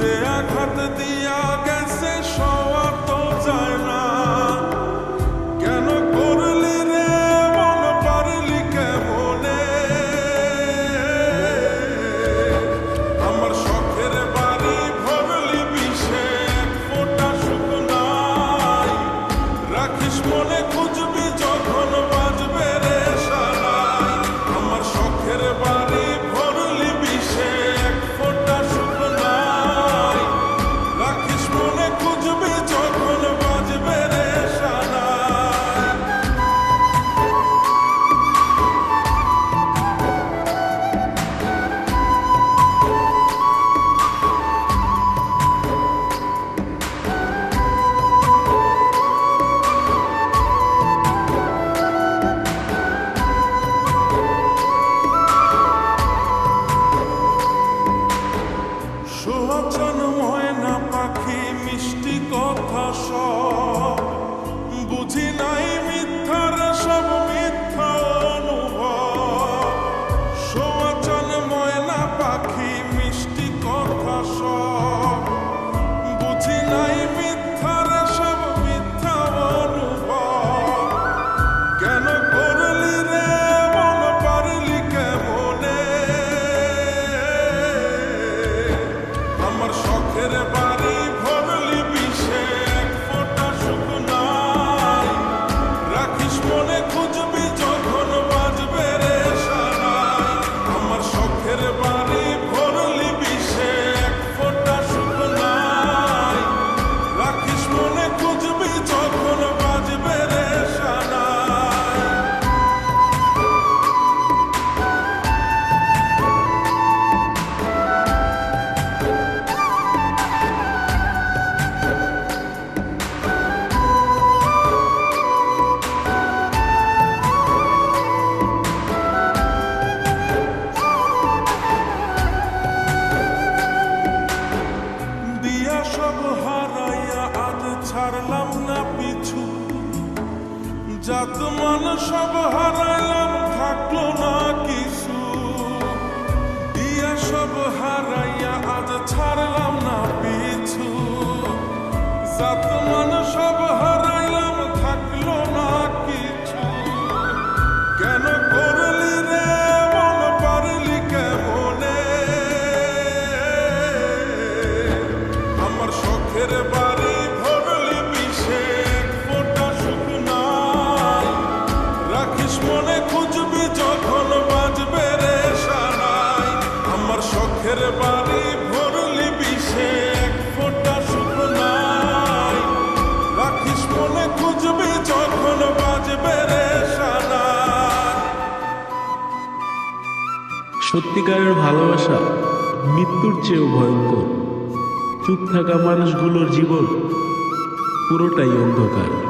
ਸਿਆ ਖਤ ਦੀਆਂ ছাড়লাম না পিছু। জাত মান সব হারালাম থাকল না কিছু। দিয়া সব হারাইয়া আজ ছাড়লাম না পিছু। জাত মান সব হারাইয়া শখের বাড়ি ভরলি বিষে রাখিস মনে খুঁজবি যখন বাজবে রে সত্যিকারের ভালোবাসা মৃত্যুর চেয়েও ভয়ঙ্কর। চুপ থাকা মানুষগুলোর জীবন পুরোটাই অন্ধকার।